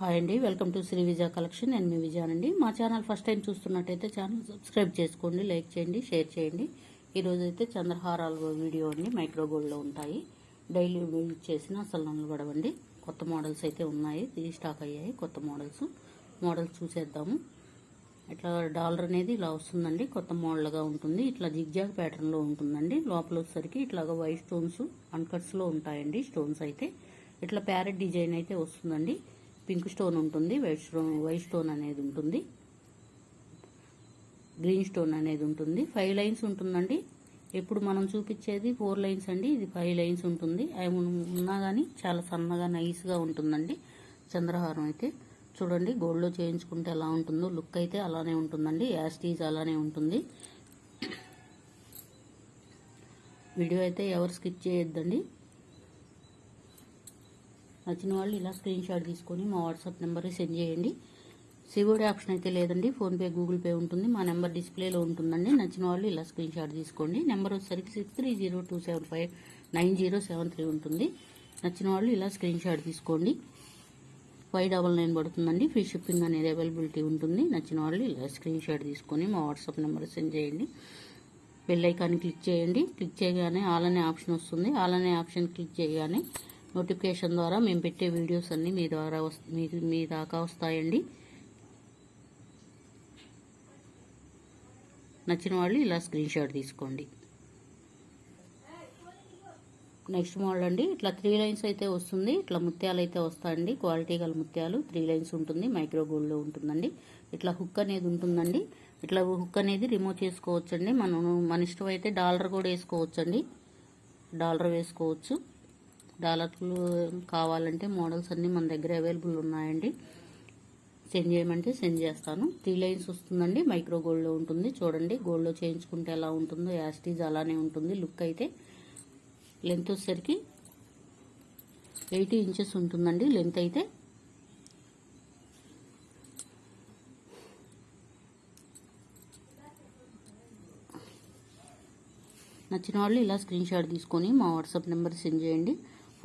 Hi అండి welcome to Sri Vijaya collection. నేను మీ విజయానండి మా ఛానల్ ఫస్ట్ టైం చూస్తున్నట్టయితే ఛానల్ సబ్స్క్రైబ్ చేసుకోండి లైక్ చేయండి షేర్ చేయండి. ఈరోజు అయితే చంద్రహారాలు వీడియో అండి మైక్రో గోల్డ్లో ఉంటాయి. డైలీ యూజ్ చేసిన అసలు నిలబడవండి కొత్త మోడల్స్ అయితే ఉన్నాయి రీస్టాక్ అయ్యాయి కొత్త మోడల్స్. మోడల్స్ చూసేద్దాము. ఇట్లా డాలర్ అనేది ఇలా వస్తుందండి కొత్త మోడల్గా ఉంటుంది. ఇట్లా జిగ్జాగ్ ప్యాటర్న్లో ఉంటుందండి. లోపల వచ్చేసరికి ఇట్లాగా వైట్ స్టోన్స్ అన్కట్స్లో ఉంటాయండి స్టోన్స్ అయితే. ఇట్లా ప్యారెట్ డిజైన్ అయితే వస్తుందండి. పింక్ స్టోన్ ఉంటుంది వైట్ స్టోన్ వైట్ స్టోన్ అనేది ఉంటుంది. గ్రీన్ స్టోన్ అనేది ఉంటుంది. ఫైవ్ లైన్స్ ఉంటుందండి. ఎప్పుడు మనం చూపించేది ఫోర్ లైన్స్ అండి. ఇది ఫైవ్ లైన్స్ ఉంటుంది. అవి ఉన్నా కానీ చాలా సన్నగా నైస్గా ఉంటుందండి. చంద్రహారం అయితే. చూడండి గోల్డ్లో చేయించుకుంటే ఎలా ఉంటుందో. లుక్ అయితే అలానే ఉంటుందండి. యాస్టీజ్ అలానే ఉంటుంది. వీడియో అయితే ఎవరు స్కిప్ చేయొద్దండి. నచ్చిన వాళ్ళు ఇలా స్క్రీన్ షాట్ తీసుకొని మా వాట్సాప్ నెంబర్కి సెండ్ చేయండి. సివోడి ఆప్షన్ అయితే లేదండి. ఫోన్పే గూగుల్ పే ఉంటుంది. మా నెంబర్ డిస్ప్లేలో ఉంటుందండి. నచ్చిన వాళ్ళు ఇలా స్క్రీన్ షాట్ తీసుకోండి. నెంబర్ వచ్చేసరికి six three zero two seven five nine zero seven three ఉంటుంది. నచ్చిన వాళ్ళు ఇలా స్క్రీన్ షాట్ తీసుకోండి. ఫైవ్ డబల్ నైన్ పడుతుందండి. ఫ్రీ షిప్పింగ్ అనేది అవైలబిలిటీ ఉంటుంది. నచ్చిన వాళ్ళు ఇలా స్క్రీన్ షాట్ తీసుకొని మా వాట్సాప్ నెంబర్ సెండ్ చేయండి. బెల్ ఐకాన్ని క్లిక్ చేయండి. క్లిక్ చేయగానే ఆల్ అనే ఆప్షన్ వస్తుంది. ఆల్ అనే ఆప్షన్ క్లిక్ చేయగానే నోటిఫికేషన్ ద్వారా మేము పెట్టే వీడియోస్ అన్నీ మీ ద్వారా మీ మీ దాకా వస్తాయండి. నచ్చిన వాళ్ళు ఇలా స్క్రీన్ షాట్ తీసుకోండి. నెక్స్ట్ మోడల్ అండి. ఇట్లా త్రీ లైన్స్ అయితే వస్తుంది. ఇట్లా ముత్యాలు అయితే వస్తాయండి. క్వాలిటీ గల ముత్యాలు. త్రీ లైన్స్ ఉంటుంది. మైక్రో గోల్డ్లో ఉంటుందండి. ఇట్లా హుక్ అనేది ఉంటుందండి. ఇట్లా హుక్ అనేది రిమూవ్ చేసుకోవచ్చండి. మనం మన ఇష్టం అయితే డాలర్ కూడా వేసుకోవచ్చండి. డాలర్ వేసుకోవచ్చు. డాలర్లు కావాలంటే మోడల్స్ అన్నీ మన దగ్గర అవైలబుల్ ఉన్నాయండి. సెండ్ చేయమంటే సెండ్ చేస్తాను. త్రీ లైన్స్ వస్తుందండి. మైక్రో గోల్డ్లో ఉంటుంది. చూడండి గోల్డ్లో చేయించుకుంటే ఎలా ఉంటుందో యాస్టీజ్ అలానే ఉంటుంది లుక్ అయితే. లెంత్ వచ్చేసరికి ఎయిటీ ఇంచెస్ ఉంటుందండి. లెంత్ అయితే నచ్చిన వాళ్ళు ఇలా స్క్రీన్ షాట్ తీసుకొని మా వాట్సాప్ నెంబర్ సెండ్ చేయండి.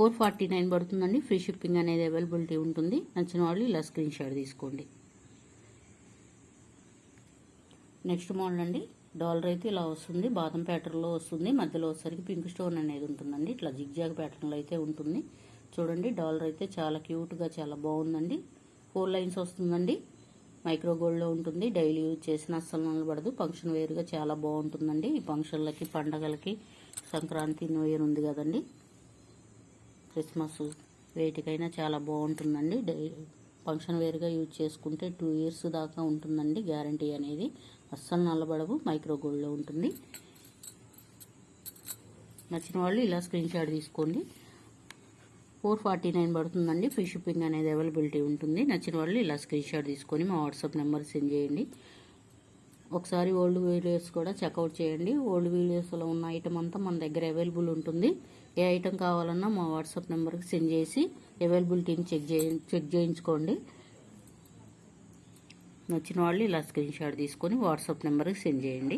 ఫోర్ ఫార్టీ నైన్ పడుతుందండి. ఫ్రీ షిప్పింగ్ అనేది అవైలబిలిటీ ఉంటుంది. నచ్చిన వాళ్ళు ఇలా స్క్రీన్ షాట్ తీసుకోండి. నెక్స్ట్ మోడల్ అండి. డాలర్ అయితే ఇలా వస్తుంది. బాదం ప్యాటర్న్లో వస్తుంది. మధ్యలో వచ్చేసరికి పింక్ స్టోన్ అనేది ఉంటుందండి. ఇట్లా జిగ్జాగ్ ప్యాటర్న్లో అయితే ఉంటుంది. చూడండి డాలర్ అయితే చాలా క్యూట్గా చాలా బాగుందండి. ఫోర్ లైన్స్ వస్తుందండి. మైక్రో గోల్డ్లో ఉంటుంది. డైలీ యూజ్ చేసిన అస్సలు నిలబడదు ఫంక్షన్ వేరుగా చాలా బాగుంటుందండి. ఈ ఫంక్షన్లకి పండగలకి సంక్రాంతి న్యూ ఇయర్ ఉంది కదండి. క్రిస్మస్ వేటికైనా చాలా బాగుంటుందండి. డై ఫంక్షన్ వేర్గా యూజ్ చేసుకుంటే టూ ఇయర్స్ దాకా ఉంటుందండి గ్యారంటీ అనేది. అస్సలు నల్లబడవు మైక్రో గోల్డ్లో ఉంటుంది. నచ్చిన వాళ్ళు ఇలా స్క్రీన్ షాట్ తీసుకోండి. ఫోర్ ఫార్టీ నైన్ పడుతుందండి. ఫ్రీ షిప్పింగ్ అనేది అవైలబిలిటీ ఉంటుంది. నచ్చిన వాళ్ళు ఇలా స్క్రీన్ షాట్ తీసుకొని మా వాట్సాప్ నెంబర్ సెండ్ చేయండి. ఒకసారి ఓల్డ్ వీడియోస్ కూడా చెక్అవుట్ చేయండి. ఓల్డ్ వీడియోస్లో ఉన్న ఐటమ్ అంతా మన దగ్గర అవైలబుల్ ఉంటుంది. ఏ ఐటమ్ కావాలన్నా మా వాట్సాప్ నెంబర్కి సెండ్ చేసి అవైలబిలిటీని చెక్ చే చెక్ చేయించుకోండి. నచ్చిన వాళ్ళు ఇలా స్క్రీన్ షాట్ తీసుకొని వాట్సాప్ నెంబర్కి సెండ్ చేయండి.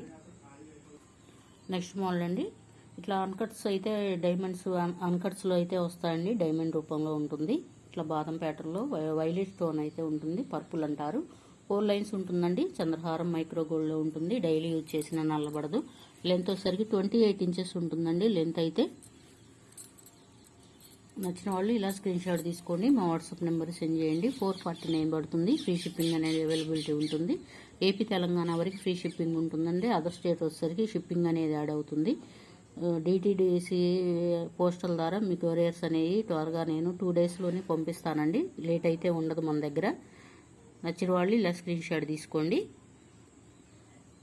నెక్స్ట్ మోడల్ అండి. ఇట్లా అన్కట్స్ అయితే డైమండ్స్ అన్కట్స్లో అయితే వస్తాయండి. డైమండ్ రూపంలో ఉంటుంది. ఇట్లా బాదం ప్యాటర్న్లో వైలెట్ స్టోన్ అయితే ఉంటుంది. పర్పుల్ అంటారు. ఫోర్ లైన్స్ ఉంటుందండి. చంద్రహారం మైక్రో గోల్డ్లో ఉంటుంది. డైలీ యూజ్ చేసిన నల్లబడదు. లెంత్ వచ్చేసరికి ట్వంటీ ఎయిట్ ఇంచెస్ ఉంటుందండి. లెంత్ అయితే నచ్చిన వాళ్ళు ఇలా స్క్రీన్ షాట్ తీసుకోండి. మా వాట్సాప్ నెంబర్ సెండ్ చేయండి. ఫోర్ ఫార్టీ నైన్ పడుతుంది. ఫ్రీ షిప్పింగ్ అనేది అవైలబిలిటీ ఉంటుంది. ఏపీ తెలంగాణ వరకు ఫ్రీ షిప్పింగ్ ఉంటుందండి. అదర్ స్టేట్ వచ్చేసరికి షిప్పింగ్ అనేది యాడ్ అవుతుంది. డిటీడీసీ పోస్టల్ ద్వారా మీ కొరియర్స్ అనేవి త్వరగా నేను టూ డేస్లోనే పంపిస్తానండి. లేట్ అయితే ఉండదు మన దగ్గర. నచ్చిన వాళ్ళు ఇలా స్క్రీన్ షాట్ తీసుకోండి.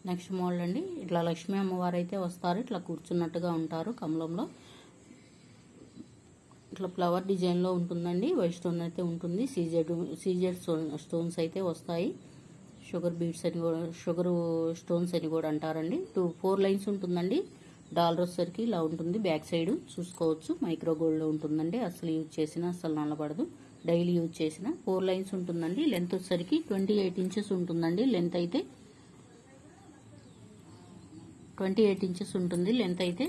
నెక్స్ట్ మోడల్ అండి. ఇట్లా లక్ష్మీ అమ్మవారు అయితే వస్తారు. ఇట్లా కూర్చున్నట్టుగా ఉంటారు కమలంలో. ఇట్లా ఫ్లవర్ డిజైన్లో ఉంటుందండి. వైట్ స్టోన్ అయితే ఉంటుంది. సీజెడ్ సీజెడ్ స్టోన్స్ అయితే వస్తాయి. షుగర్ బీట్స్ అని కూడా షుగర్ స్టోన్స్ అని కూడా అంటారండి. టూ ఫోర్ లైన్స్ ఉంటుందండి. డాలర్ వచ్చేసరికి ఇలా ఉంటుంది. బ్యాక్ సైడ్ చూసుకోవచ్చు. మైక్రో గోల్డ్లో ఉంటుందండి. అసలు యూజ్ చేసినా అసలు నల్లబడదు. డైలీ యూజ్ చేసిన ఫోర్ లైన్స్ ఉంటుందండి. లెంత్ వచ్చేసరికి ట్వంటీ ఎయిట్ ఇంచెస్ ఉంటుందండి. లెంత్ అయితే ట్వంటీ ఎయిట్ ఇంచెస్ ఉంటుంది. లెంత్ అయితే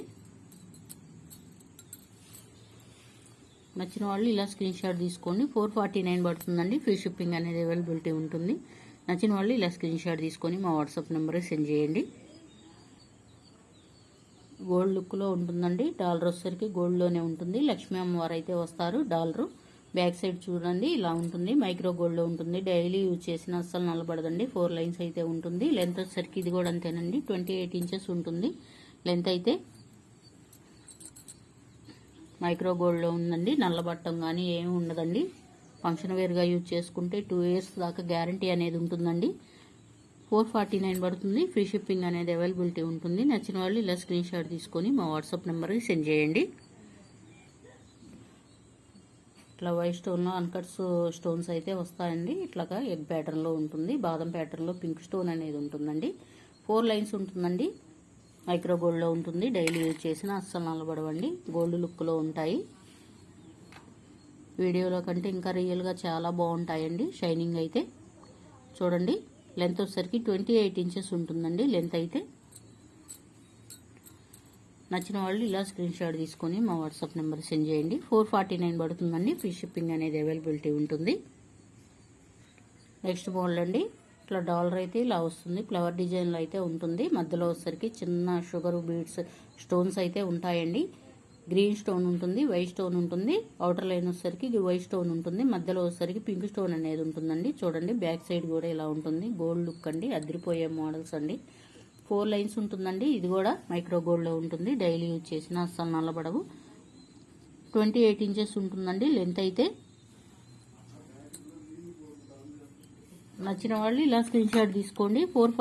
నచ్చిన వాళ్ళు ఇలా స్క్రీన్ షాట్ తీసుకోండి. ఫోర్ ఫార్టీ నైన్ పడుతుందండి. ఫ్రీ షిప్పింగ్ అనేది అవైలబిలిటీ ఉంటుంది. నచ్చిన వాళ్ళు ఇలా స్క్రీన్ షాట్ తీసుకొని మా వాట్సాప్ నెంబర్కి సెండ్ చేయండి. గోల్డ్ లుక్లో ఉంటుందండి. డాలర్ వచ్చేసరికి గోల్డ్లోనే ఉంటుంది. లక్ష్మీ అమ్మవారు అయితే వస్తారు. డాలరు బ్యాక్ సైడ్ చూడండి ఇలా ఉంటుంది. మైక్రో గోల్డ్లో ఉంటుంది. డైలీ యూజ్ చేసిన అస్సలు నల్లబడదండి. ఫోర్ లైన్స్ అయితే ఉంటుంది. లెంత్ వచ్చేసరికి ఇది కూడా అంతేనండి. ట్వంటీ ఎయిట్ ఇంచెస్ ఉంటుంది. లెంత్ అయితే మైక్రో గోల్డ్లో ఉందండి. నల్లబట్టం కానీ ఏమి ఉండదండి. ఫంక్షన్ వేర్గా యూజ్ చేసుకుంటే టూ ఇయర్స్ దాకా గ్యారంటీ అనేది ఉంటుందండి. ఫోర్ ఫార్టీ నైన్ పడుతుంది. ఫ్రీ షిప్పింగ్ అనేది అవైలబిలిటీ ఉంటుంది. నచ్చిన వాళ్ళు ఇలా స్క్రీన్ షాట్ తీసుకొని మా వాట్సాప్ నెంబర్కి సెండ్ చేయండి. ఇట్లా వైట్ స్టోన్లో అన్కట్స్ స్టోన్స్ అయితే వస్తాయండి. ఇట్లాగా ఎగ్ ప్యాటర్న్లో ఉంటుంది. బాదం ప్యాటర్న్లో పింక్ స్టోన్ అనేది ఉంటుందండి. ఫోర్ లైన్స్ ఉంటుందండి. మైక్రో గోల్డ్లో ఉంటుంది. డైలీ యూజ్ చేసిన అస్సలు నలబడవండి గోల్డ్ లుక్లో ఉంటాయి. వీడియోలో కంటే ఇంకా రియల్గా చాలా బాగుంటాయండి. షైనింగ్ అయితే. చూడండి. లెంత్ వచ్చేసరికి ట్వంటీ ఎయిట్ ఇంచెస్ ఉంటుందండి. లెంత్ అయితే. నచ్చిన వాళ్ళు ఇలా స్క్రీన్ షాట్ తీసుకొని మా వాట్సాప్ నెంబర్ సెండ్ చేయండి. ఫోర్ ఫార్టీ నైన్ పడుతుందండి. ఫ్రీ షిప్పింగ్ అనేది అవైలబిలిటీ ఉంటుంది. నెక్స్ట్ మోడల్ అండి. ఇట్లా డాలర్ అయితే ఇలా వస్తుంది. ఫ్లవర్ డిజైన్లో అయితే ఉంటుంది. మధ్యలో వచ్చేసరికి చిన్న షుగర్ బీడ్స్ స్టోన్స్ అయితే ఉంటాయండి. గ్రీన్ స్టోన్ ఉంటుంది వైట్ స్టోన్ ఉంటుంది. అవుటర్ లైన్ వచ్చేసరికి వైట్ స్టోన్ ఉంటుంది. మధ్యలో వచ్చేసరికి పింక్ స్టోన్ అనేది ఉంటుందండి. చూడండి బ్యాక్ సైడ్ కూడా ఇలా ఉంటుంది. గోల్డ్ లుక్ అండి. అదిరిపోయే మోడల్స్ అండి. ఫోర్ లైన్స్ ఉంటుందండి. ఇది కూడా మైక్రో గోల్డ్లో ఉంటుంది. డైలీ యూజ్ చేసిన అస్సలు నల్లబడవు. ట్వంటీ ఎయిట్ ఇంచెస్ ఉంటుందండి. లెంత్ అయితే నచ్చిన వాళ్ళు ఇలా స్క్రీన్ షాట్ తీసుకోండి. ఫోర్